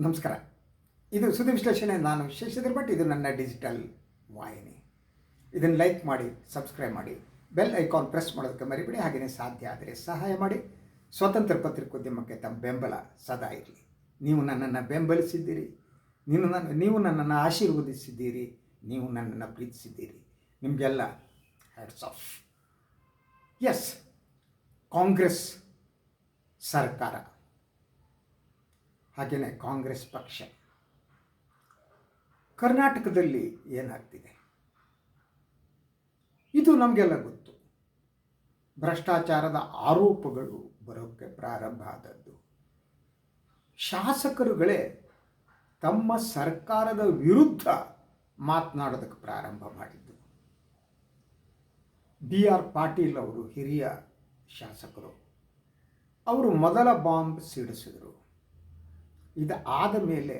ನಮಸ್ಕಾರ. ಇದು ಸುದ್ದಿ ವಿಶ್ಲೇಷಣೆ. ನಾನು ಶಶಿಧರ್ ಭಟ್. ಇದು ನನ್ನ ಡಿಜಿಟಲ್ ವಾಹಿನಿ. ಇದನ್ನು ಲೈಕ್ ಮಾಡಿ ಸಬ್ಸ್ಕ್ರೈಬ್ ಮಾಡಿ ಬೆಲ್ ಐಕಾನ್ ಪ್ರೆಸ್ ಮಾಡೋದಕ್ಕೆ ಮರಿಬೇಡಿ. ಹಾಗೆಯೇ ಸಾಧ್ಯ ಆದರೆ ಸಹಾಯ ಮಾಡಿ. ಸ್ವತಂತ್ರ ಪತ್ರಿಕೋದ್ಯಮಕ್ಕೆ ತಮ್ಮ ಬೆಂಬಲ ಸದಾ ಇರಲಿ. ನೀವು ನನ್ನನ್ನು ಬೆಂಬಲಿಸಿದ್ದೀರಿ. ನೀನು ನನ್ನ, ನೀವು ನನ್ನನ್ನು ಆಶೀರ್ವದಿಸಿದ್ದೀರಿ. ನೀವು ನನ್ನನ್ನು ಪ್ರೀತಿಸಿದ್ದೀರಿ. ನಿಮಗೆಲ್ಲ ಹ್ಯಾಟ್ಸ್ ಆಫ್ ಎಸ್ ಕಾಂಗ್ರೆಸ್ ಸರ್ಕಾರ. ಹಾಗೆಯೇ ಕಾಂಗ್ರೆಸ್ ಪಕ್ಷ. ಕರ್ನಾಟಕದಲ್ಲಿ ಏನಾಗ್ತಿದೆ ಇದು ನಮಗೆಲ್ಲ ಗೊತ್ತು. ಭ್ರಷ್ಟಾಚಾರದ ಆರೋಪಗಳು ಬರೋಕ್ಕೆ ಪ್ರಾರಂಭ ಆದದ್ದು. ಶಾಸಕರುಗಳೇ ತಮ್ಮ ಸರ್ಕಾರದ ವಿರುದ್ಧ ಮಾತನಾಡೋದಕ್ಕೆ ಪ್ರಾರಂಭ ಮಾಡಿದ್ದು. ಬಿ ಆರ್ ಪಾಟೀಲ್ ಅವರು ಹಿರಿಯ ಶಾಸಕರು. ಅವರು ಮೊದಲ ಬಾಂಬ್ ಸಿಡಿಸಿದರು. ಇದು ಆದ ಮೇಲೆ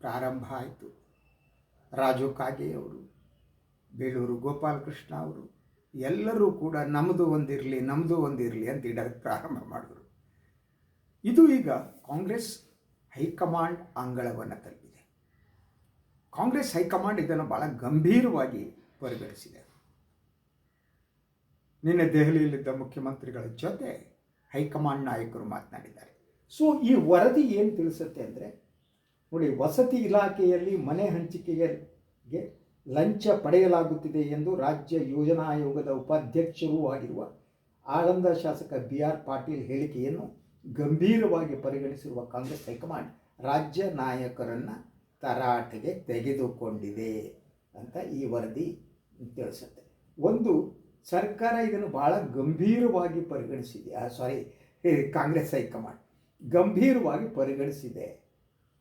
ಪ್ರಾರಂಭ ಆಯಿತು. ರಾಜು ಕಾಗೆ ಅವರು ಬೇಲೂರು ಗೋಪಾಲಕೃಷ್ಣ ಅವರು, ಎಲ್ಲರೂ ಕೂಡ ನಮ್ಮದು ಒಂದಿರಲಿ ನಮ್ಮದು ಒಂದಿರಲಿ ಅಂತ ಇಡೋಕ್ಕೆ ಪ್ರಾರಂಭ ಮಾಡಿದ್ರು. ಇದು ಈಗ ಕಾಂಗ್ರೆಸ್ ಹೈಕಮಾಂಡ್ ಅಂಗಳವನ್ನು ತಲುಪಿದೆ. ಕಾಂಗ್ರೆಸ್ ಹೈಕಮಾಂಡ್ ಇದನ್ನು ಭಾಳ ಗಂಭೀರವಾಗಿ ಪರಿಗಣಿಸಿದೆ ನಿನ್ನೆ ದೆಹಲಿಯಲ್ಲಿದ್ದ ಮುಖ್ಯಮಂತ್ರಿಗಳ ಜೊತೆ ಹೈಕಮಾಂಡ್ ನಾಯಕರು ಮಾತನಾಡಿದ್ದಾರೆ. ಸೊ ಈ ವರದಿ ಏನು ತಿಳಿಸುತ್ತೆ ಅಂದರೆ, ನೋಡಿ, ವಸತಿ ಇಲಾಖೆಯಲ್ಲಿ ಮನೆ ಹಂಚಿಕೆಗೆ ಲಂಚ ಪಡೆಯಲಾಗುತ್ತಿದೆ ಎಂದು ರಾಜ್ಯ ಯೋಜನಾ ಆಯೋಗದ ಉಪಾಧ್ಯಕ್ಷರೂ ಆಗಿರುವ ಆಳಂದ ಶಾಸಕ ಬಿ ಆರ್ ಪಾಟೀಲ್ ಹೇಳಿಕೆಯನ್ನು ಗಂಭೀರವಾಗಿ ಪರಿಗಣಿಸಿರುವ ಕಾಂಗ್ರೆಸ್ ಹೈಕಮಾಂಡ್ ರಾಜ್ಯ ನಾಯಕರನ್ನು ತರಾಟೆಗೆ ತೆಗೆದುಕೊಂಡಿದೆ ಅಂತ ಈ ವರದಿ ತಿಳಿಸುತ್ತೆ. ಒಂದು, ಸರ್ಕಾರ ಇದನ್ನು ಭಾಳ ಗಂಭೀರವಾಗಿ ಪರಿಗಣಿಸಿದೆ. ಸಾರಿ ಕಾಂಗ್ರೆಸ್ ಹೈಕಮಾಂಡ್. ಗಂಭೀರವಾಗಿ ಪರಿಗಣಿಸಿದೆ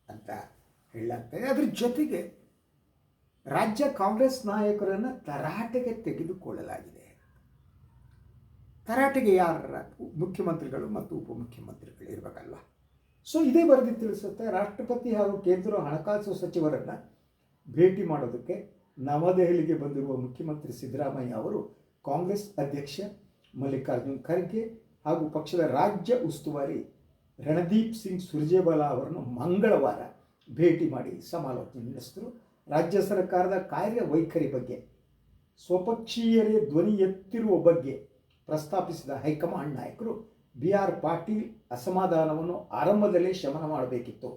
ಅಂತ ಹೇಳಲಾಗ್ತದೆ. ಅದ್ರ ಜೊತೆಗೆ ರಾಜ್ಯ ಕಾಂಗ್ರೆಸ್ ನಾಯಕರನ್ನು ತರಾಟೆಗೆ ತೆಗೆದುಕೊಳ್ಳಲಾಗಿದೆ. ತರಾಟೆಗೆ ಯಾರ ಮುಖ್ಯಮಂತ್ರಿಗಳು ಮತ್ತು ಉಪಮುಖ್ಯಮಂತ್ರಿಗಳು ಇರಬೇಕಲ್ವ? ಸೊ ಇದೇ ವರದಿ ತಿಳಿಸುತ್ತೆ. ರಾಷ್ಟ್ರಪತಿ ಹಾಗೂ ಕೇಂದ್ರ ಹಣಕಾಸು ಸಚಿವರನ್ನು ಭೇಟಿ ಮಾಡೋದಕ್ಕೆ ನವದೆಹಲಿಗೆ ಬಂದಿರುವ ಮುಖ್ಯಮಂತ್ರಿ ಸಿದ್ದರಾಮಯ್ಯ ಅವರು ಕಾಂಗ್ರೆಸ್ ಅಧ್ಯಕ್ಷ ಮಲ್ಲಿಕಾರ್ಜುನ್ ಖರ್ಗೆ ಹಾಗೂ ಪಕ್ಷದ ರಾಜ್ಯ ಉಸ್ತುವಾರಿ ರಣದೀಪ್ ಸಿಂಗ್ ಸುರ್ಜೇವಾಲಾ ಅವರನ್ನು ಮಂಗಳವಾರ ಭೇಟಿ ಮಾಡಿ ಸಮಾಲೋಚನೆ ನಡೆಸಿದರು. ರಾಜ್ಯ ಸರ್ಕಾರದ ಕಾರ್ಯವೈಖರಿ ಬಗ್ಗೆ, ಸ್ವಪಕ್ಷೀಯರೇ ಧ್ವನಿ ಎತ್ತಿರುವ ಬಗ್ಗೆ ಪ್ರಸ್ತಾಪಿಸಿದ ಹೈಕಮಾಂಡ್ ನಾಯಕರು ಬಿ ಆರ್ ಪಾಟೀಲ್ ಅಸಮಾಧಾನವನ್ನು ಆರಂಭದಲ್ಲೇ ಶಮನ ಮಾಡಬೇಕಿತ್ತು.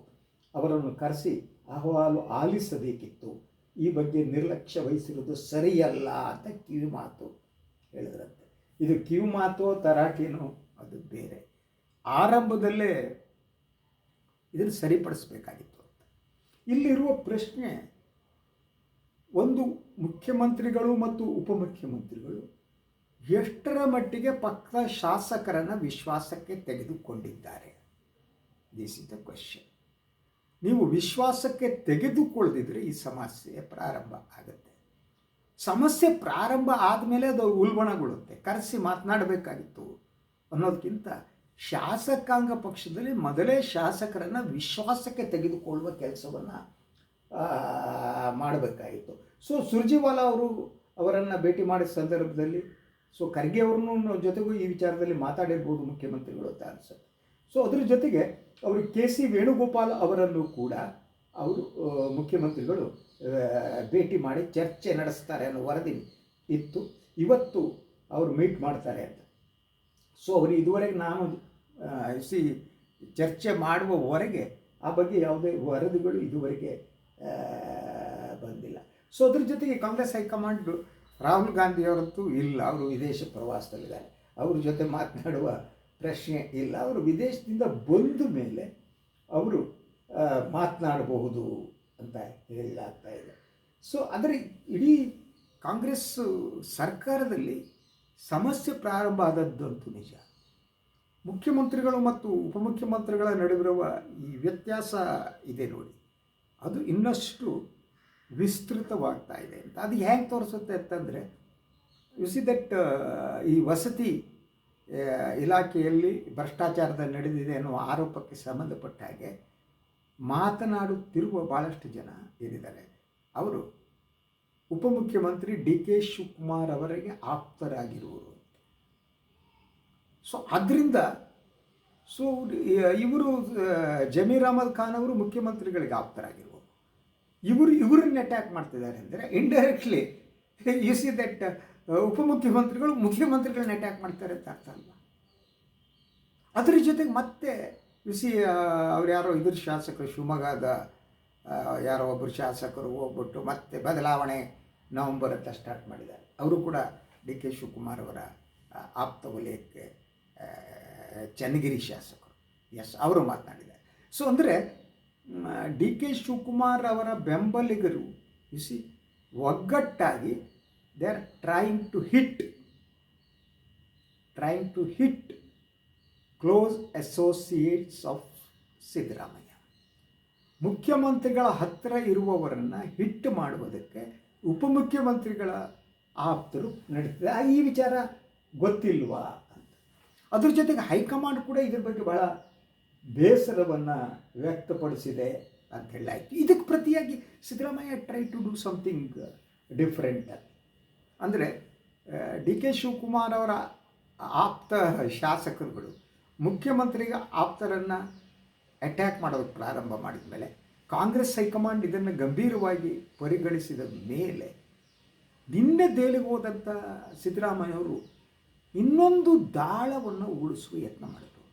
ಅವರನ್ನು ಕರೆಸಿ ಅಹವಾಲು ಆಲಿಸಬೇಕಿತ್ತು. ಈ ಬಗ್ಗೆ ನಿರ್ಲಕ್ಷ್ಯ ವಹಿಸಿರುವುದು ಸರಿಯಲ್ಲ ಅಂತ ಕಿವಿ ಮಾತು ಹೇಳಿದ್ರಂತೆ. ಇದು ಕಿವಿ ಮಾತು ತರಾಟೇನೋ, ಅದು ಬೇರೆ. ಆರಂಭದಲ್ಲೇ ಇದನ್ನು ಸರಿಪಡಿಸಬೇಕಾಗಿತ್ತು ಇಲ್ಲಿರುವ ಪ್ರಶ್ನೆ, ಒಂದು ಮುಖ್ಯಮಂತ್ರಿಗಳು ಮತ್ತು ಉಪಮುಖ್ಯಮಂತ್ರಿಗಳು ಎಷ್ಟರ ಮಟ್ಟಿಗೆ ಪಕ್ಕ ಶಾಸಕರನ್ನು ವಿಶ್ವಾಸಕ್ಕೆ ತೆಗೆದುಕೊಂಡಿದ್ದಾರೆ? ದಿಸ್ ಇಸ್ ದ ಕ್ವಶನ್ ನೀವು ವಿಶ್ವಾಸಕ್ಕೆ ತೆಗೆದುಕೊಳ್ಳದಿದ್ರೆ ಈ ಸಮಸ್ಯೆ ಪ್ರಾರಂಭ ಆಗುತ್ತೆ. ಸಮಸ್ಯೆ ಪ್ರಾರಂಭ ಆದಮೇಲೆ ಅದು ಉಲ್ಬಣಗೊಳ್ಳುತ್ತೆ. ಕರೆಸಿ ಮಾತನಾಡಬೇಕಾಗಿತ್ತು ಅನ್ನೋದಕ್ಕಿಂತ ಶಾಸಕಾಂಗ ಪಕ್ಷದಲ್ಲಿ ಮೊದಲೇ ಶಾಸಕರನ್ನು ವಿಶ್ವಾಸಕ್ಕೆ ತೆಗೆದುಕೊಳ್ಳುವ ಕೆಲಸವನ್ನು ಮಾಡಬೇಕಾಗಿತ್ತು ಸೊ, ಸುರ್ಜಿವಾಲಾ ಅವರು ಅವರನ್ನು ಭೇಟಿ ಮಾಡಿದ ಸಂದರ್ಭದಲ್ಲಿ, ಸೊ, ಖರ್ಗೆ ಅವ್ರನ್ನೂ ಜೊತೆಗೂ ಈ ವಿಚಾರದಲ್ಲಿ ಮಾತಾಡಿರ್ಬೋದು ಮುಖ್ಯಮಂತ್ರಿಗಳು ಅಂತ ಅನಿಸುತ್ತೆ. ಸೊ, ಅದ್ರ ಜೊತೆಗೆ ಅವರು ಕೆ ಸಿ ವೇಣುಗೋಪಾಲ್ ಅವರನ್ನು ಕೂಡ ಅವರು ಮುಖ್ಯಮಂತ್ರಿಗಳು ಭೇಟಿ ಮಾಡಿ ಚರ್ಚೆ ನಡೆಸ್ತಾರೆ ಅನ್ನೋ ವರದಿ ಇತ್ತು. ಇವತ್ತು ಅವರು ಮೀಟ್ ಮಾಡ್ತಾರೆ ಅಂತ. ಸೊ, ಅವರು ಇದುವರೆಗೆ ನಾನು ಸಿ, ಚರ್ಚೆ ಮಾಡುವವರೆಗೆ ಆ ಬಗ್ಗೆ ಯಾವುದೇ ವರದಿಗಳು ಇದುವರೆಗೆ ಬಂದಿಲ್ಲ. ಸೊ ಅದ್ರ ಜೊತೆಗೆ ಕಾಂಗ್ರೆಸ್ ಹೈಕಮಾಂಡ್ ರಾಹುಲ್ ಗಾಂಧಿಯವರಂತೂ ಇಲ್ಲ. ಅವರು ವಿದೇಶ ಪ್ರವಾಸದಲ್ಲಿದ್ದಾರೆ. ಅವ್ರ ಜೊತೆ ಮಾತನಾಡುವ ಪ್ರಶ್ನೆ ಇಲ್ಲ. ಅವರು ವಿದೇಶದಿಂದ ಬಂದ ಮೇಲೆ ಅವರು ಮಾತನಾಡಬಹುದು ಅಂತ ಹೇಳಲಾಗ್ತಾ ಇದೆ. ಸೊ ಅಂದರೆ ಇಡೀ ಕಾಂಗ್ರೆಸ್ ಸರ್ಕಾರದಲ್ಲಿ ಸಮಸ್ಯೆ ಪ್ರಾರಂಭ ಆದದ್ದಂತೂ ನಿಜ. ಮುಖ್ಯಮಂತ್ರಿಗಳು ಮತ್ತು ಉಪಮುಖ್ಯಮಂತ್ರಿಗಳ ನಡುವಿರುವ ಈ ವ್ಯತ್ಯಾಸ ಇದೆ ನೋಡಿ. ಅದು ಇನ್ನಷ್ಟು ವಿಸ್ತೃತವಾಗ್ತಾ ಇದೆ ಅಂತ. ಅದು ಹೇಗೆ ತೋರಿಸುತ್ತೆ ಅಂತಂದರೆ ಯು ಸಿ ದಟ್ ಈ ವಸತಿ ಇಲಾಖೆಯಲ್ಲಿ ಭ್ರಷ್ಟಾಚಾರದ ನಡೆದಿದೆ ಅನ್ನುವ ಆರೋಪಕ್ಕೆ ಸಂಬಂಧಪಟ್ಟ ಹಾಗೆ ಮಾತನಾಡುತ್ತಿರುವ ಭಾಳಷ್ಟು ಜನ ಏನಿದ್ದಾರೆ. ಅವರು ಉಪಮುಖ್ಯಮಂತ್ರಿ ಡಿ ಕೆ ಶಿವಕುಮಾರ್ ಅವರಿಗೆ ಆಪ್ತರಾಗಿರುವರು. ಸೊ ಅದರಿಂದ ಸೊ ಇವರು ಜಮೀರ್ ಅಹಮದ್ ಖಾನ್ ಅವರು ಮುಖ್ಯಮಂತ್ರಿಗಳಿಗೆ ಆಪ್ತರಾಗಿರುವರು ಇವರು, ಇವರನ್ನ ಅಟ್ಯಾಕ್ ಮಾಡ್ತಿದ್ದಾರೆ ಅಂದರೆ ಇಂಡೈರೆಕ್ಟ್ಲಿ ಯು ಸಿ ದಟ್ ಉಪಮುಖ್ಯಮಂತ್ರಿಗಳು ಮುಖ್ಯಮಂತ್ರಿಗಳನ್ನ ಅಟ್ಯಾಕ್ ಮಾಡ್ತಾರೆ ಅಂತ ಅರ್ಥ ಅಲ್ವಾ? ಅದರ ಜೊತೆಗೆ ಮತ್ತೆ ಬಿಸಿ ಅವ್ರು ಯಾರೋ ಇದ್ರ ಶಾಸಕರು, ಶಿವಮೊಗ್ಗದ ಯಾರೋ ಒಬ್ಬರು ಶಾಸಕರು ಹೋಗ್ಬಿಟ್ಟು ಮತ್ತೆ ಬದಲಾವಣೆ ನವಂಬರ್ ಅಂತ ಸ್ಟಾರ್ಟ್ ಮಾಡಿದ್ದಾರೆ. ಅವರು ಕೂಡ ಡಿ ಕೆ ಶಿವಕುಮಾರ್ ಅವರ ಆಪ್ತ ವಲಯಕ್ಕೆ ಚನ್ನಗಿರಿ ಶಾಸಕರು. ಎಸ್ ಅವರು ಮಾತನಾಡಿದ್ದಾರೆ. ಸೊ ಅಂದರೆ ಡಿ ಕೆ ಶಿವಕುಮಾರ್ ಅವರ ಬೆಂಬಲಿಗರು ಇಸಿ ಒಗ್ಗಟ್ಟಾಗಿ they are trying to hit trying to hit close associates of Siddaramaiah ಮುಖ್ಯಮಂತ್ರಿಗಳ ಹತ್ತಿರ ಇರುವವರನ್ನು ಹಿಟ್ ಮಾಡುವುದಕ್ಕೆ ಉಪಮುಖ್ಯಮಂತ್ರಿಗಳ ಆಪ್ತರು ನಡೆಸಿದೆ ಈ ವಿಚಾರ ಗೊತ್ತಿಲ್ವಾ? ಅದ್ರ ಜೊತೆಗೆ ಹೈಕಮಾಂಡ್ ಕೂಡ ಇದ್ರ ಬಗ್ಗೆ ಬಹಳ ಬೇಸರವನ್ನು ವ್ಯಕ್ತಪಡಿಸಿದೆ ಅಂತ ಹೇಳಲಾಯಿತು. ಇದಕ್ಕೆ ಪ್ರತಿಯಾಗಿ Siddaramaiah try to do something different ಅಂದರೆ ಡಿ ಕೆ ಶಿವಕುಮಾರ್ ಅವರ ಆಪ್ತ ಶಾಸಕರುಗಳು, ಮುಖ್ಯಮಂತ್ರಿಗೆ ಆಪ್ತರನ್ನು ಅಟ್ಯಾಕ್ ಮಾಡೋದಕ್ಕೆ ಪ್ರಾರಂಭ ಮಾಡಿದ ಮೇಲೆ, ಕಾಂಗ್ರೆಸ್ ಹೈಕಮಾಂಡ್ ಇದನ್ನು ಗಂಭೀರವಾಗಿ ಪರಿಗಣಿಸಿದ ಮೇಲೆ, ನಿನ್ನೆ ದೇಲಿಗೆ ಹೋದಂಥ ಸಿದ್ದರಾಮಯ್ಯವರು ಇನ್ನೊಂದು ದಾಳವನ್ನು ಉಳಿಸುವ ಯತ್ನ ಮಾಡಿದರು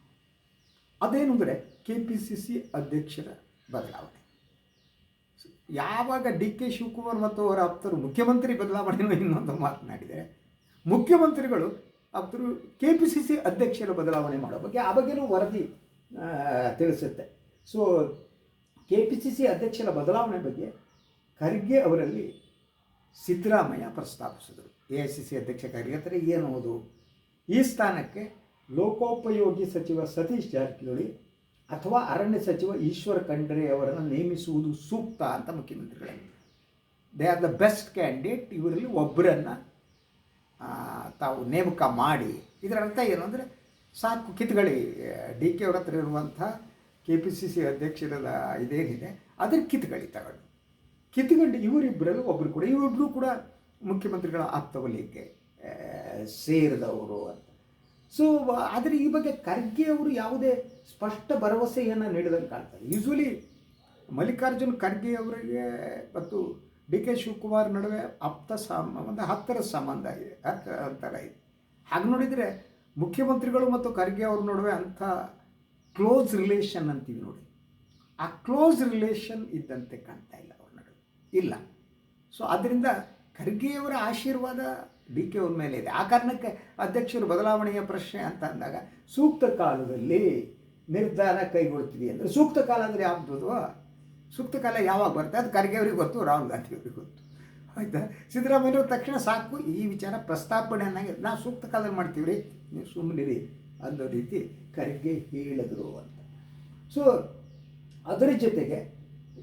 ಅದೇನು ಅಂದರೆ ಕೆ ಪಿ ಸಿ ಸಿ ಅಧ್ಯಕ್ಷರ ಬದಲಾವಣೆ. ಯಾವಾಗ ಡಿ ಕೆ ಶಿವಕುಮಾರ್ ಮತ್ತು ಅವರ ಆಪ್ತರು ಮುಖ್ಯಮಂತ್ರಿ ಬದಲಾವಣೆಯನ್ನು ಇನ್ನೊಂದು ಮಾತನಾಡಿದರೆ, ಮುಖ್ಯಮಂತ್ರಿಗಳು ಆಪ್ತರು ಕೆ ಪಿ ಸಿ ಸಿ ಅಧ್ಯಕ್ಷರ ಬದಲಾವಣೆ ಮಾಡೋ ಬಗ್ಗೆ ಆ ಬಗ್ಗೆನೂ ವರದಿ ತಿಳಿಸುತ್ತೆ. So K P C C ಅಧ್ಯಕ್ಷರ ಬದಲಾವಣೆ ಬಗ್ಗೆ ಖರ್ಗೆ ಅವರಲ್ಲಿ ಸಿದ್ದರಾಮಯ್ಯ ಪ್ರಸ್ತಾಪಿಸಿದರು. ಎ ಐ ಸಿ ಸಿ ಅಧ್ಯಕ್ಷ ಖರ್ಗೆ ಏನು ಏನೋದು ಈ ಸ್ಥಾನಕ್ಕೆ ಲೋಕೋಪಯೋಗಿ ಸಚಿವ ಸತೀಶ್ ಜಾರಕಿಹೊಳಿ ಅಥವಾ ಅರಣ್ಯ ಸಚಿವ ಈಶ್ವರ ಖಂಡ್ರೆ ಅವರನ್ನು ನೇಮಿಸುವುದು ಸೂಕ್ತ ಅಂತ ಮುಖ್ಯಮಂತ್ರಿಗಳು they are the best candidate ಇವರಲ್ಲಿ ಒಬ್ಬರನ್ನು ತಾವು ನೇಮಕ ಮಾಡಿ. ಇದರ ಅರ್ಥ ಏನು ಅಂದರೆ ಸಾಕು ಕಿತ್ಗಳಿ ಡಿ ಕೆ ಅವ್ರ ಹತ್ರ ಇರುವಂಥ ಕೆ ಪಿ ಸಿ ಸಿ ಅಧ್ಯಕ್ಷರದ ಇದೇನಿದೆ ಅದರ ಕಿತ್ಗಳಿ ತಗೊಂಡು. ಕಿತ್ಕೊಂಡು ಇವರಿಬ್ಬರಲ್ಲೂ ಒಬ್ಬರು ಕೂಡ ಇವರಿಬ್ಬರು ಕೂಡ ಮುಖ್ಯಮಂತ್ರಿಗಳ ಆಪ್ತ ವಲಯಕ್ಕೆ ಆ, ಸೇರಿದವರು ಅಂತ. ಸೊ ಆದರೆ ಈ ಬಗ್ಗೆ ಖರ್ಗೆ ಅವರು ಯಾವುದೇ ಸ್ಪಷ್ಟ ಭರವಸೆಯನ್ನು ನೀಡಿದಂಗೆ ಕಾಣ್ತಾರೆ. ಯೂಶ್ವಲಿ ಮಲ್ಲಿಕಾರ್ಜುನ್ ಖರ್ಗೆ ಅವರಿಗೆ ಮತ್ತು ಡಿ ಕೆ ಶಿವಕುಮಾರ್ ನಡುವೆ ಆಪ್ತ ಸಾಮ, ಒಂದು ಹತ್ತರ ಸಂಬಂಧ ಇದೆ. ಹತ್ತ ಅಂತರ ಇದೆ ಹಾಗೆ ನೋಡಿದರೆ ಮುಖ್ಯಮಂತ್ರಿಗಳು ಮತ್ತು ಖರ್ಗೆ ಅವ್ರ ನಡುವೆ ಅಂಥ ಕ್ಲೋಸ್ ರಿಲೇಷನ್ ಅಂತೀವಿ ನೋಡಿ. ಆ ಕ್ಲೋಸ್ ರಿಲೇಷನ್ ಇದ್ದಂತೆ ಕಾಣ್ತಾ ಇಲ್ಲ ಅವ್ರ ನಡುವೆ. ಇಲ್ಲ. ಸೊ ಆದ್ದರಿಂದ ಖರ್ಗೆಯವರ ಆಶೀರ್ವಾದ ಡಿ ಕೆ ಅವ್ರ ಮೇಲೆ ಇದೆ. ಆ ಕಾರಣಕ್ಕೆ ಅಧ್ಯಕ್ಷರು ಬದಲಾವಣೆಯ ಪ್ರಶ್ನೆ ಅಂತ ಅಂದಾಗ, ಸೂಕ್ತ ಕಾಲದಲ್ಲಿ ನಿರ್ಧಾರ ಕೈಗೊಳ್ತೀವಿ ಅಂದರೆ ಸೂಕ್ತ ಕಾಲ ಅಂದರೆ ಯಾವುದು ಸೂಕ್ತ ಕಾಲ ಯಾವಾಗ ಬರುತ್ತೆ? ಅದು ಖರ್ಗೆ ಅವ್ರಿಗೆ ಗೊತ್ತು, ರಾಹುಲ್ ಗಾಂಧಿ ಅವ್ರಿಗೆ ಗೊತ್ತು. ಆಯಿತಾ? ಸಿದ್ದರಾಮಯ್ಯವ್ರ ತಕ್ಷಣ ಸಾಕು, ಈ ವಿಚಾರ ಪ್ರಸ್ತಾಪನೆ ಅನ್ನಂಗೆ ನಾವು ಸೂಕ್ತ ಕಾಲದಲ್ಲಿ ಮಾಡ್ತೀವಿ ರೀ ನೀವು ಸುಮ್ಮನಿರಿ ಅನ್ನೋ ರೀತಿ ಖರ್ಗೆ ಹೇಳಿದ್ರು ಅಂತ. ಸೊ ಅದರ ಜೊತೆಗೆ,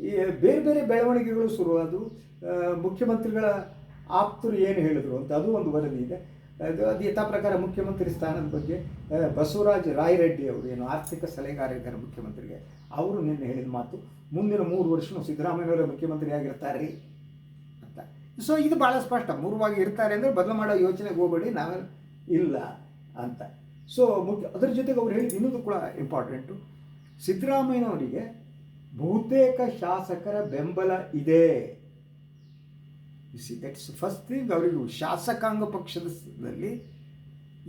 ಈ ಬೇರೆ ಬೇರೆ ಬೆಳವಣಿಗೆಗಳು ಶುರುವಾದವು. ಮುಖ್ಯಮಂತ್ರಿಗಳ ಆಪ್ತರು ಏನು ಹೇಳಿದ್ರು ಅಂತ ಅದು ಒಂದು ವರದಿ ಇದೆ. ಅದು ಅದು ಯಥಾ ಪ್ರಕಾರ ಮುಖ್ಯಮಂತ್ರಿ ಸ್ಥಾನದ ಬಗ್ಗೆ ಬಸವರಾಜ್ ರಾಯರೆಡ್ಡಿ ಅವರು ಏನು ಆರ್ಥಿಕ ಸಲಹೆಗಾರ ಇದ್ದಾರೆ ಮುಖ್ಯಮಂತ್ರಿಗೆ, ಅವರು ನಿನ್ನೆ ಹೇಳಿದ ಮಾತು, ಮುಂದಿನ ಮೂರು ವರ್ಷನೂ ಸಿದ್ದರಾಮಯ್ಯವರ ಮುಖ್ಯಮಂತ್ರಿ ಆಗಿರ್ತಾರೆ ರೀ ಅಂತ. ಸೊ ಇದು ಭಾಳ ಸ್ಪಷ್ಟ. ಮೂರುವಾಗಿ ಇರ್ತಾರೆ ಅಂದರೆ ಬದಲು ಮಾಡೋ ಯೋಚನೆಗೆ ಹೋಗಬೇಡಿ, ನಾವೇ ಇಲ್ಲ ಅಂತ. ಸೊ ಮುಖ್ಯ, ಅದರ ಜೊತೆಗೆ ಅವ್ರು ಹೇಳಿದ ಇನ್ನೊಂದು ಕೂಡ ಇಂಪಾರ್ಟೆಂಟು ಸಿದ್ದರಾಮಯ್ಯನವರಿಗೆ ಬಹುತೇಕ ಶಾಸಕರ ಬೆಂಬಲ ಇದೆ. ಸಿ ದಟ್ಸ್ ಫಸ್ಟ್ ಥಿಂಗ್ ಅವರಿಗೆ ಶಾಸಕಾಂಗ ಪಕ್ಷದಲ್ಲಿ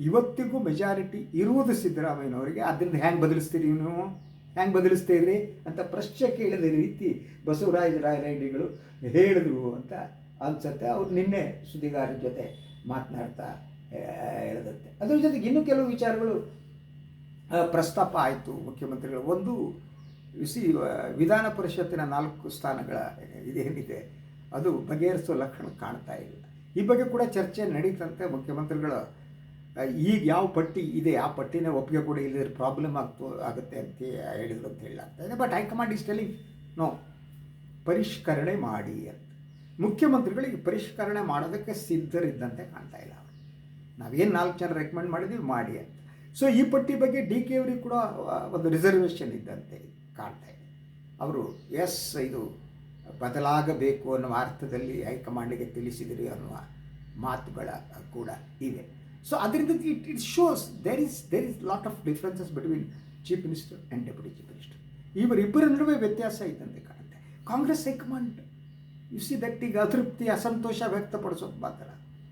ಇವತ್ತಿಗೂ ಮೆಜಾರಿಟಿ ಇರುವುದು ಸಿದ್ದರಾಮಯ್ಯನವರಿಗೆ ಅದರಿಂದ ಹ್ಯಾಂಗೆ ಬದಲಿಸ್ತೀರಿ ನೀವು? ಹ್ಯಾಂಗೆ ಬದಲಿಸ್ತೀರಿ ಅಂತ ಪ್ರಶ್ನೆ ಕೇಳಿದ ರೀತಿ ಬಸವರಾಜ ರಾಯರೆಡ್ಡಿಗಳು ಹೇಳಿದ್ರು ಅಂತ ಅನ್ಸುತ್ತೆ. ಅವ್ರು ನಿನ್ನೆ ಸುದ್ದಿಗಾರರ ಜೊತೆ ಮಾತನಾಡ್ತಾ ಹೇಳದಂತೆ. ಅದ್ರ ಜೊತೆಗೆ ಇನ್ನೂ ಕೆಲವು ವಿಚಾರಗಳು ಪ್ರಸ್ತಾಪ ಆಯಿತು ಮುಖ್ಯಮಂತ್ರಿಗಳು. ಒಂದು ವಿಧಾನ ಪರಿಷತ್ತಿನ ನಾಲ್ಕು ಸ್ಥಾನಗಳ ಇದೇನಿದೆ ಅದು ಬಗೆಹರಿಸುವ ಲಕ್ಷಣ ಕಾಣ್ತಾ ಇಲ್ಲ ಈ ಬಗ್ಗೆ ಕೂಡ ಚರ್ಚೆ ನಡೀತಂತೆ ಮುಖ್ಯಮಂತ್ರಿಗಳು. ಈಗ ಯಾವ ಪಟ್ಟಿ ಇದೆ, ಆ ಪಟ್ಟಿನೇ ಒಪ್ಪಿಗೆ ಕೂಡ ಇಲ್ಲದ್ರೆ ಪ್ರಾಬ್ಲಮ್ ಆಗ್ತು, ಆಗುತ್ತೆ ಅಂತ ಹೇಳಿದ್ರು ಅಂತ ಹೇಳ್ತಾ ಇದೆ. But high command is telling no ಪರಿಷ್ಕರಣೆ ಮಾಡಿ ಅಂತ. ಮುಖ್ಯಮಂತ್ರಿಗಳಿಗೆ ಪರಿಷ್ಕರಣೆ ಮಾಡೋದಕ್ಕೆ ಸಿದ್ಧರಿದ್ದಂತೆ ಕಾಣ್ತಾ ಇಲ್ಲ ಅವರು. ನಾವೇನು ನಾಲ್ಕು ಜನ ರೆಕಮೆಂಡ್ ಮಾಡಿದ್ವಿ, ಮಾಡಿ ಅಂತ. ಸೊ ಈ ಪಟ್ಟಿ ಬಗ್ಗೆ ಡಿ ಕೆ ಅವರಿಗೆ ಕೂಡ ಒಂದು ರಿಸರ್ವೇಷನ್ ಇದ್ದಂತೆ ಕಾಣ್ತಾ ಇದೆ. ಅವರು ಎಸ್ ಇದು ಬದಲಾಗಬೇಕು ಅನ್ನುವ ಅರ್ಥದಲ್ಲಿ ಹೈಕಮಾಂಡಿಗೆ ತಿಳಿಸಿದಿರಿ ಅನ್ನುವ ಮಾತುಗಳ ಕೂಡ ಇವೆ. ಸೊ ಅದರಿಂದ it it shows there is there is lot of differences between chief minister and deputy chief minister ಇವರಿಬ್ಬರ ನಡುವೆ ವ್ಯತ್ಯಾಸ ಇದ್ದಂತೆ ಕಾಣುತ್ತೆ. ಕಾಂಗ್ರೆಸ್ ಹೈಕಮಾಂಡ್ ಸಿ ದಟ್ ಈಗ ಅತೃಪ್ತಿ, ಅಸಂತೋಷ ವ್ಯಕ್ತಪಡಿಸೋದು ಮಾತ್ರ.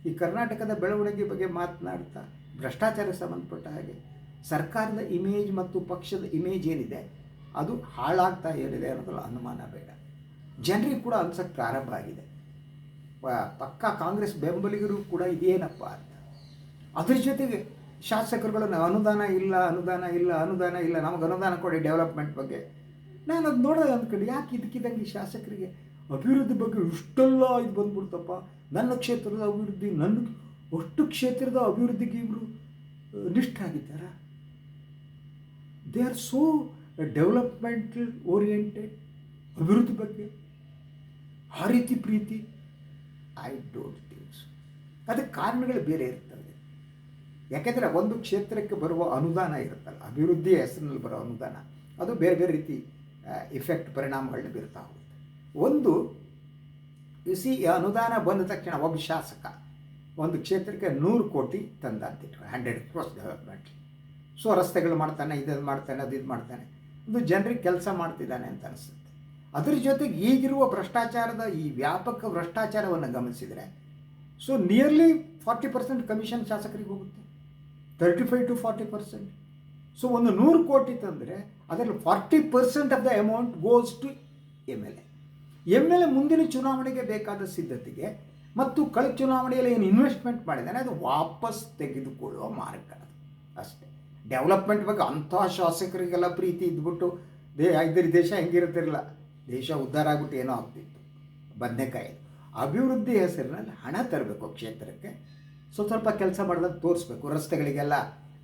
ಈ ಕರ್ನಾಟಕದ ಬೆಳವಣಿಗೆ ಬಗ್ಗೆ ಮಾತನಾಡ್ತಾ, ಭ್ರಷ್ಟಾಚಾರ ಸಂಬಂಧಪಟ್ಟ ಹಾಗೆ ಸರ್ಕಾರದ ಇಮೇಜ್ ಮತ್ತು ಪಕ್ಷದ ಇಮೇಜ್ ಏನಿದೆ, ಅದು ಹಾಳಾಗ್ತಾ ಏನಿದೆ ಅನ್ನೋದ್ರಲ್ಲಿ ಅನುಮಾನ ಬೇಡ. ಜನರಿಗೆ ಕೂಡ ಅನ್ಸಕ್ಕೆ ಪ್ರಾರಂಭ ಆಗಿದೆ. ಪಕ್ಕ ಕಾಂಗ್ರೆಸ್ ಬೆಂಬಲಿಗರು ಕೂಡ ಇದೇನಪ್ಪ ಅಂತ. ಅದ್ರ ಜೊತೆಗೆ ಶಾಸಕರುಗಳು ಅನುದಾನ ಇಲ್ಲ ಅನುದಾನ ಇಲ್ಲ ಅನುದಾನ ಇಲ್ಲ, ನಮಗೆ ಅನುದಾನ ಕೊಡಿ ಡೆವಲಪ್ಮೆಂಟ್ ಬಗ್ಗೆ. ನಾನು ಅದು ನೋಡೋದು ಅಂದ್ಕೊಂಡು ಯಾಕೆ ಇದಕ್ಕಿದ್ದಂಗೆ ಶಾಸಕರಿಗೆ ಅಭಿವೃದ್ಧಿ ಬಗ್ಗೆ ಇಷ್ಟೆಲ್ಲ ಇದು ಬಂದ್ಬಿಡ್ತಪ್ಪ? ನನ್ನ ಕ್ಷೇತ್ರದ ಅಭಿವೃದ್ಧಿ, ನನ್ನ ಅಷ್ಟು ಕ್ಷೇತ್ರದ ಅಭಿವೃದ್ಧಿಗೆ ಇವರು ಆಗಿದ್ದಾರ? They are so development oriented ಅಭಿವೃದ್ಧಿ ಬಗ್ಗೆ. ಆ ರೀತಿ ಪ್ರೀತಿ ಐ ಡೋಂಟ್ ಥಿಂಕ್ಸ್ ಅದಕ್ಕೆ ಕಾರಣಗಳು ಬೇರೆ ಇರ್ತವೆ. ಯಾಕೆಂದರೆ ಒಂದು ಕ್ಷೇತ್ರಕ್ಕೆ ಬರುವ ಅನುದಾನ ಇರುತ್ತಲ್ಲ ಅಭಿವೃದ್ಧಿಯ ಹೆಸರಿನಲ್ಲಿ ಬರೋ ಅನುದಾನ, ಅದು ಬೇರೆ ಬೇರೆ ರೀತಿ ಇಫೆಕ್ಟ್ ಪರಿಣಾಮಗಳನ್ನ ಬೀರ್ತಾ ಹೋಗುತ್ತೆ. ಒಂದು ಸಿ ಅನುದಾನ ಬಂದ ತಕ್ಷಣ ಒಬ್ಬ ಶಾಸಕ ಒಂದು ಕ್ಷೇತ್ರಕ್ಕೆ ನೂರು ಕೋಟಿ ತಂದ ಅಂತಿಟ್ಕೊಂಡು ಹಂಡ್ರೆಡ್ ಕ್ರೋಸ್ ಡೆವಲಪ್ಮೆಂಟ್ ಸೊ ರಸ್ತೆಗಳು ಮಾಡ್ತಾನೆ, ಇದನ್ನು ಮಾಡ್ತಾನೆ, ಅದು ಇದು ಮಾಡ್ತಾನೆ. ಒಂದು ಜನರಿಗೆ ಕೆಲಸ ಮಾಡ್ತಿದ್ದಾನೆ ಅಂತ ಅನಿಸುತ್ತೆ. ಅದ್ರ ಜೊತೆಗೆ ಈಗಿರುವ ಭ್ರಷ್ಟಾಚಾರದ ಈ ವ್ಯಾಪಕ ಭ್ರಷ್ಟಾಚಾರವನ್ನು ಗಮನಿಸಿದರೆ so nearly forty percent commission ಶಾಸಕರಿಗೆ ಹೋಗುತ್ತೆ. Thirty five to forty percent so ಒಂದು ನೂರು ಕೋಟಿ ತಂದರೆ ಅದರಲ್ಲಿ forty percent of the amount goes to M L A M L A ಮುಂದಿನ ಚುನಾವಣೆಗೆ ಬೇಕಾದ ಸಿದ್ಧತೆಗೆ ಮತ್ತು ಕಳೆದ ಚುನಾವಣೆಯಲ್ಲಿ ಏನು ಇನ್ವೆಸ್ಟ್ಮೆಂಟ್ ಮಾಡಿದ್ದಾನೆ, ಅದು ವಾಪಸ್ ತೆಗೆದುಕೊಳ್ಳುವ ಮಾರ್ಗ ಅಷ್ಟೇ. ಡೆವಲಪ್ಮೆಂಟ್ ಬಗ್ಗೆ ಅಂಥ ಶಾಸಕರಿಗೆಲ್ಲ ಪ್ರೀತಿ ಇದ್ಬಿಟ್ಟು, ದೇ, ಇದ್ರ ದೇಶ ಹೆಂಗಿರುತ್ತಿರಲಿಲ್ಲ ದೇಶ ಉದ್ಧಾರ ಆಗ್ಬಿಟ್ಟು ಏನೋ ಆಗ್ತಿತ್ತು. ಬದನೆಕಾಯಿ ಅಭಿವೃದ್ಧಿ ಹೆಸರಿನಲ್ಲಿ ಹಣ ತರಬೇಕು ಕ್ಷೇತ್ರಕ್ಕೆ. ಸೊ, ಸ್ವಲ್ಪ ಕೆಲಸ ಮಾಡಿದಾಗ ತೋರಿಸ್ಬೇಕು. ರಸ್ತೆಗಳಿಗೆಲ್ಲ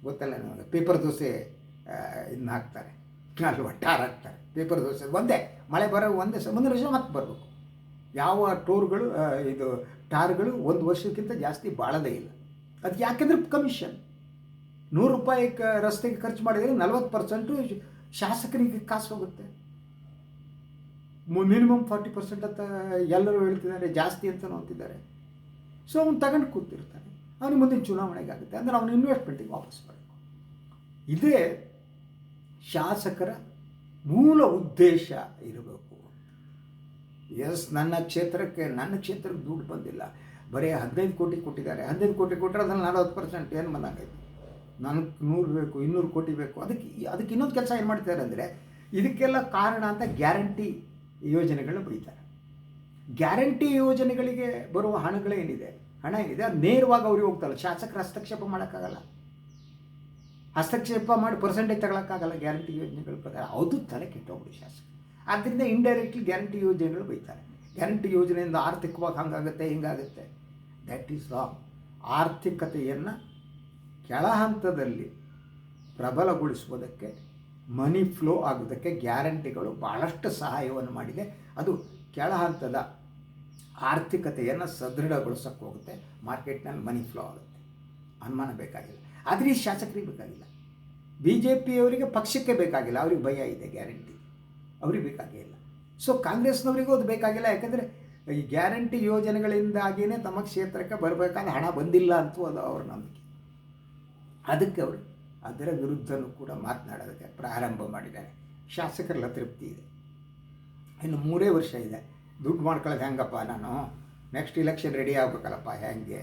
ಗೊತ್ತಲ್ಲ ನಮಗೆ, ಪೇಪರ್ ದೋಸೆ ಇದನ್ನ ಹಾಕ್ತಾರೆ. ಅಲ್ವಾ ಟಾರ್ ಹಾಕ್ತಾರೆ. ಪೇಪರ್ ದೋಸೆ ಒಂದೇ. ಮಳೆ ಬರೋ ಒಂದೇ ಸ, ಮುಂದಿನ ವರ್ಷ ಮತ್ತೆ ಬರಬೇಕು. ಯಾವ ಟೂರ್ಗಳು ಇದು ಟಾರ್ಗಳು ಒಂದು ವರ್ಷಕ್ಕಿಂತ ಜಾಸ್ತಿ ಬಾಳದೇ ಇಲ್ಲ. ಅದು ಯಾಕೆಂದ್ರೆ ಕಮಿಷನ್. ನೂರು ರೂಪಾಯಿ ರಸ್ತೆಗೆ ಖರ್ಚು ಮಾಡಿದರೆ ನಲ್ವತ್ತು ಪರ್ಸೆಂಟು ಶಾಸಕರಿಗೆ ಕಾಸು ಹೋಗುತ್ತೆ. ಮಿನಿಮಮ್ ಫಾರ್ಟಿ ಪರ್ಸೆಂಟ್ ಅಂತ ಎಲ್ಲರೂ ಹೇಳ್ತಿದ್ದಾರೆ, ಜಾಸ್ತಿ ಅಂತ ಅಂತಿದ್ದಾರೆ. ಸೊ ಅವ್ನು ತಗೊಂಡು ಕೂತಿರ್ತಾನೆ. ಅವನಿಗೆ ಮುಂದಿನ ಚುನಾವಣೆಗೆ ಆಗುತ್ತೆ ಅಂದರೆ ಅವನು ಇನ್ವೆಸ್ಟ್ಮೆಂಟಿಗೆ ವಾಪಸ್ ಬರಬೇಕು. ಇದೇ ಶಾಸಕರ ಮೂಲ ಉದ್ದೇಶ ಇರಬೇಕು. ಎಸ್ ನನ್ನ ಕ್ಷೇತ್ರಕ್ಕೆ ನನ್ನ ಕ್ಷೇತ್ರಕ್ಕೆ ದುಡ್ಡು ಬಂದಿಲ್ಲ. ಬರೀ ಹದಿನೈದು ಕೋಟಿ ಕೊಟ್ಟಿದ್ದಾರೆ. ಹದಿನೈದು ಕೋಟಿ ಕೊಟ್ಟರೆ ಅದನ್ನು ನಲವತ್ತು ಪರ್ಸೆಂಟ್ ಏನು ಬಂದಾಗೈತೆ ನನಗೆ ನೂರು ಬೇಕು, ಇನ್ನೂರು ಕೋಟಿ ಬೇಕು. ಅದಕ್ಕೆ ಅದಕ್ಕೆ ಇನ್ನೊಂದು ಕೆಲಸ ಏನು ಮಾಡ್ತಿದ್ದಾರೆ ಅಂದರೆ, ಇದಕ್ಕೆಲ್ಲ ಕಾರಣ ಅಂತ ಗ್ಯಾರಂಟಿ ಯೋಜನೆಗಳನ್ನ ಬರೀತಾರೆ. ಗ್ಯಾರಂಟಿ ಯೋಜನೆಗಳಿಗೆ ಬರುವ ಹಣಗಳೇನಿದೆ ಹಣ ಏನಿದೆ? ಅದು ನೇರವಾಗಿ ಅವ್ರಿಗೆ ಹೋಗ್ತಲ್ಲ. ಶಾಸಕರು ಹಸ್ತಕ್ಷೇಪ ಮಾಡೋಕ್ಕಾಗಲ್ಲ. ಹಸ್ತಕ್ಷೇಪ ಮಾಡಿ ಪರ್ಸೆಂಟೇಜ್ ತಗೊಳಕ್ಕಾಗಲ್ಲ ಗ್ಯಾರಂಟಿ ಯೋಜನೆಗಳ ಪ್ರಕಾರ. ಅದು ತಲೆ ಕೆಟ್ಟೋಗ್ಬಿಡಿ ಶಾಸಕ ಆದ್ದರಿಂದ ಇಂಡೈರೆಕ್ಟ್ಲಿ ಗ್ಯಾರಂಟಿ ಯೋಜನೆಗಳು ಬೈತಾರೆ ಗ್ಯಾರಂಟಿ ಯೋಜನೆಯಿಂದ ಆರ್ಥಿಕವಾಗಿ ಹಂಗಾಗುತ್ತೆ, ಹಿಂಗಾಗುತ್ತೆ. ದ್ಯಾಟ್ ಈಸ್ ರಾಂಗ್ ಆರ್ಥಿಕತೆಯನ್ನು ಕೆಳ ಹಂತದಲ್ಲಿ ಪ್ರಬಲಗೊಳಿಸುವುದಕ್ಕೆ ಮನಿ ಫ್ಲೋ ಆಗೋದಕ್ಕೆ ಗ್ಯಾರಂಟಿಗಳು ಭಾಳಷ್ಟು ಸಹಾಯವನ್ನು ಮಾಡಿದೆ. ಅದು ಕೆಳ ಹಂತದ ಆರ್ಥಿಕತೆಯನ್ನು ಸದೃಢಗೊಳಿಸೋಕ್ಕೆ ಹೋಗುತ್ತೆ. ಮಾರ್ಕೆಟ್ನಲ್ಲಿ ಮನಿ ಫ್ಲೋ ಆಗುತ್ತೆ. ಅನುಮಾನ ಬೇಕಾಗಿಲ್ಲ. ಆದರೆ ಈ ಶಾಸಕರಿಗೆ ಬೇಕಾಗಿಲ್ಲ. ಬಿ ಜೆ ಪಿಯವರಿಗೆ ಪಕ್ಷಕ್ಕೆ ಬೇಕಾಗಿಲ್ಲ. ಅವ್ರಿಗೆ ಭಯ ಇದೆ ಗ್ಯಾರಂಟಿ. ಅವ್ರಿಗೆ ಬೇಕಾಗಿಲ್ಲ ಸೊ ಕಾಂಗ್ರೆಸ್ನವರಿಗೂ ಅದು ಬೇಕಾಗಿಲ್ಲ. ಯಾಕಂದರೆ ಈ ಗ್ಯಾರಂಟಿ ಯೋಜನೆಗಳಿಂದಾಗಿಯೇ ತಮ್ಮ ಕ್ಷೇತ್ರಕ್ಕೆ ಬರಬೇಕಾದ ಹಣ ಬಂದಿಲ್ಲ ಅಂತೂ ಅದು ಅವ್ರ ನಂಬಿಕೆ. ಅದಕ್ಕೆ ಅವರು ಅದರ ವಿರುದ್ಧನೂ ಕೂಡ ಮಾತನಾಡೋದಕ್ಕೆ ಪ್ರಾರಂಭ ಮಾಡಿದ್ದಾರೆ. ಶಾಸಕರೆಲ್ಲ ತೃಪ್ತಿ ಇದೆ. ಇನ್ನು ಮೂರೇ ವರ್ಷ ಇದೆ. ದುಡ್ಡು ಮಾಡ್ಕೊಳ್ಳೋದು ಹೆಂಗಪ್ಪ ನಾನು? ನೆಕ್ಸ್ಟ್ ಇಲೆಕ್ಷನ್ ರೆಡಿ ಆಗಬೇಕಲ್ಲಪ್ಪ, ಹೆಂಗೆ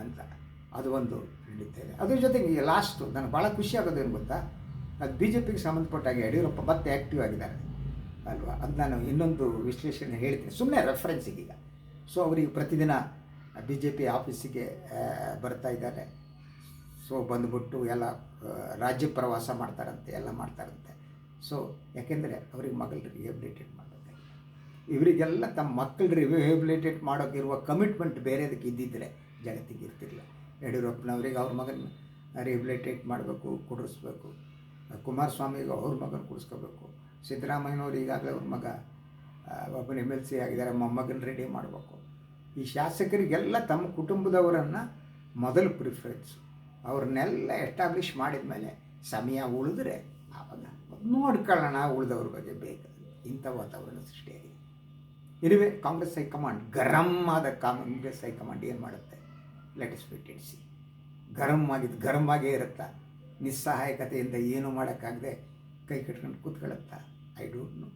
ಅಂತ. ಅದು ಒಂದು ನಡೀತಿದೆ ಅದ್ರ ಜೊತೆಗೆ ಲಾಸ್ಟು ನನಗೆ ಭಾಳ ಖುಷಿ ಆಗೋದೇನು ಗೊತ್ತಾ? ಅದು ಬಿ ಜೆ ಪಿಗೆ ಸಂಬಂಧಪಟ್ಟಾಗ ಯಡಿಯೂರಪ್ಪ ಮತ್ತೆ ಆ್ಯಕ್ಟಿವ್ ಆಗಿದ್ದಾರೆ ಅಲ್ವಾ? ಅದು ನಾನು ಇನ್ನೊಂದು ವಿಶ್ಲೇಷಣೆ ಹೇಳ್ತೀನಿ. ಸುಮ್ಮನೆ ರೆಫ್ರೆನ್ಸಿಗೆ ಈಗ. ಸೊ ಅವರಿಗೆ ಪ್ರತಿದಿನ ಬಿ ಜೆ ಪಿ ಆಫೀಸಿಗೆ ಬರ್ತಾ ಇದ್ದಾರೆ. ಸೊ ಬಂದುಬಿಟ್ಟು ಎಲ್ಲ ರಾಜ್ಯ ಪ್ರವಾಸ ಮಾಡ್ತಾರಂತೆ, ಎಲ್ಲ ಮಾಡ್ತಾರಂತೆ. ಸೊ ಯಾಕೆಂದರೆ ಅವ್ರಿಗೆ ಮಗಳು ರಿಹೆಬಿಲಿಟೇಟ್ ಮಾಡಬೇಕಾಗಿದೆ ಇವರಿಗೆಲ್ಲ ತಮ್ಮ ಮಕ್ಕಳು ರಿಹೆಬಿಲಿಟೇಟ್ ಮಾಡೋಕ್ಕಿರುವ ಕಮಿಟ್ಮೆಂಟ್ ಬೇರೆದಕ್ಕೆ ಇದ್ದಿದ್ದರೆ ಜಗತ್ತಿಗೆ ಇರ್ತಿರಲಿಲ್ಲ. ಯಡಿಯೂರಪ್ಪನವ್ರಿಗೆ ಅವ್ರ ಮಗನ ರಿಹೆಬಿಲಿಟೇಟ್ ಮಾಡಬೇಕು, ಕುಡಿಸ್ಬೇಕು. ಕುಮಾರಸ್ವಾಮಿಗೆ ಅವ್ರ ಮಗನ ಕುಡಿಸ್ಕೋಬೇಕು. ಸಿದ್ದರಾಮಯ್ಯನವ್ರು ಈಗಾಗಲೇ ಅವ್ರ ಮಗ ಒಬ್ಬನ ಎಂ ಎಲ್ ಸಿ ಆಗಿದ್ದಾರೆ ಮೊಮ್ಮಗನ ರೆಡಿ ಮಾಡಬೇಕು. ಈ ಶಾಸಕರಿಗೆಲ್ಲ ತಮ್ಮ ಕುಟುಂಬದವರನ್ನು ಮೊದಲು ಪ್ರಿಫರೆನ್ಸ್ ಅವ್ರನ್ನೆಲ್ಲ ಎಸ್ಟಾಬ್ಲಿಷ್ ಮಾಡಿದ ಮೇಲೆ ಸಮಯ ಉಳಿದ್ರೆ ಆವಾಗ ನೋಡ್ಕೊಳ್ಳೋಣ ಉಳಿದವ್ರ ಬಗ್ಗೆ ಬೇಕು ಇಂಥ ವಾತಾವರಣ ಸೃಷ್ಟಿಯಾಗಿದೆ ಇರುವೆ ಕಾಂಗ್ರೆಸ್ ಹೈಕಮಾಂಡ್ ಗರಂ ಆದ ಕಾಂಗ್ರೆಸ್ ಹೈಕಮಾಂಡ್ ಏನು ಮಾಡುತ್ತೆ? Let us wait it see ಗರಂ ಆಗಿದ್ದು ಗರಂ ಆಗೇ ಇರುತ್ತಾ? ನಿಸ್ಸಹಾಯಕತೆಯಿಂದ ಏನೂ ಮಾಡೋಕ್ಕಾಗದೆ ಕೈ ಕಟ್ಕೊಂಡು ಕೂತ್ಕೊಳ್ಳುತ್ತಾ? ಐ ಡೋಂಟ್ ನೋ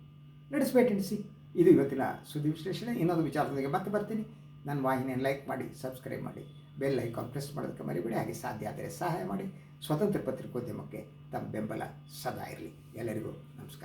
ನಡೆಸಬೇಕೆಣಿಸಿ ಇದು ಇವತ್ತಿನ ಸುದ್ದಿ ವಿಶ್ಲೇಷಣೆ. ಇನ್ನೊಂದು ವಿಚಾರದೊಂದಿಗೆ ಮತ್ತೆ ಬರ್ತೀನಿ. ನನ್ನ ವಾಹಿನಿಯನ್ನು ಲೈಕ್ ಮಾಡಿ ಸಬ್ಸ್ಕ್ರೈಬ್ ಮಾಡಿ. ಬೆಲ್ ಐಕಾನ್ ಪ್ರೆಸ್ ಮಾಡೋದಕ್ಕೆ ಮರಿಬೇಡಿ, ಹಾಗೆ ಸಾಧ್ಯ ಆದರೆ ಸಹಾಯ ಮಾಡಿ. ಸ್ವತಂತ್ರ ಪತ್ರಿಕೋದ್ಯಮಕ್ಕೆ ತಮ್ಮ ಬೆಂಬಲ ಸದಾ ಇರಲಿ. ಎಲ್ಲರಿಗೂ ನಮಸ್ಕಾರ.